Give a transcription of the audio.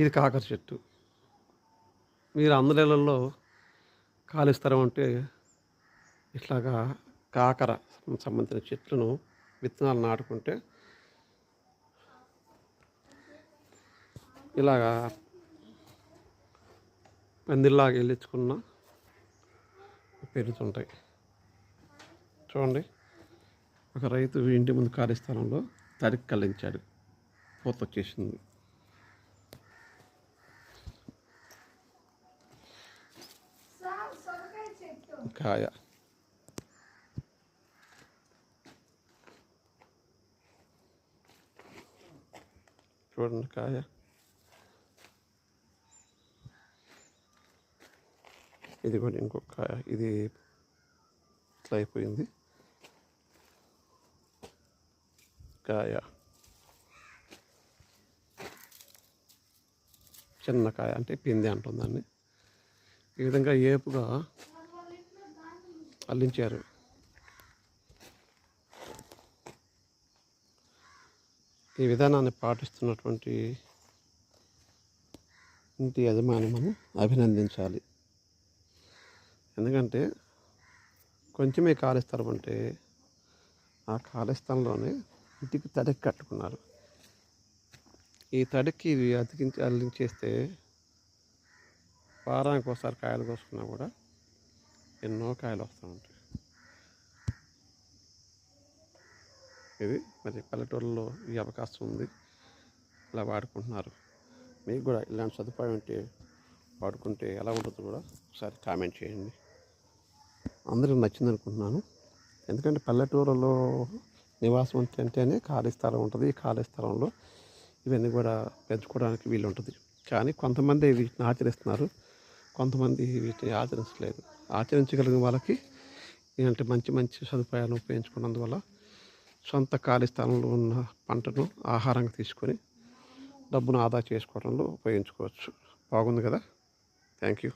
ఇది కాకర చెట్టు. మీరు అందరిలో ఖాళీ స్థలం ఇట్లాగా కాకర సంబంధించిన చెట్లను విత్తనాలు నాటుకుంటే ఇలాగా పందిల్లాగా వెళ్ళించుకున్న పెరుగుతుంటాయి చూడండి. ఒక రైతు ఇంటి ముందు ఖాళీ స్థలంలో తడికి కల్లించాడు పూత వచ్చేసింది. కాయ చూడండి కాయ ఇది కూడా ఇంకొక కాయ ఇది ఇట్లా అయిపోయింది. కాయ చిన్న కాయ అంటే పిందె అంటుంది ఈ విధంగా ఏపుగా అల్లించారు. ఈ విధానాన్ని పాటిస్తున్నటువంటి ఇంటి యజమాని మనం అభినందించాలి. ఎందుకంటే కొంచెమే ఖాళీ స్థలం ఉంటే ఆ ఖాళీ స్థలంలోనే ఇంటికి తడికి కట్టుకున్నారు. ఈ తడికి ఇవి అతికించి అల్లించేస్తే వారానికి ఒకసారి కాయలు కోసుకున్నా కూడా ఎన్నో కాయలు వస్తూ ఉంటాయి. ఇది మరి పల్లెటూరులో ఈ అవకాశం ఉంది. ఇలా వాడుకుంటున్నారు. మీకు కూడా ఇలాంటి సదుపాయం ఉంటే వాడుకుంటే ఎలా ఉంటుందో కూడా ఒకసారి కామెంట్ చేయండి. అందరికి నచ్చింది అనుకుంటున్నాను. ఎందుకంటే పల్లెటూరులో నివాసం ఉంటే అంటేనే ఖాళీ స్థలం ఉంటుంది. ఈ ఖాళీ స్థలంలో ఇవన్నీ కూడా పెంచుకోవడానికి వీలు ఉంటుంది కానీ కొంతమంది వీటిని ఆచరిస్తున్నారు కొంతమంది వీటిని ఆచరించలేదు. ఆచరించగలిగిన వాళ్ళకి ఏంటంటే మంచి మంచి సదుపాయాలను ఉపయోగించుకున్నందువల్ల సొంత ఖాళీ స్థలంలో ఉన్న పంటను ఆహారంగా తీసుకొని డబ్బును ఆదా చేసుకోవడంలో ఉపయోగించుకోవచ్చు. బాగుంది కదా? Thank you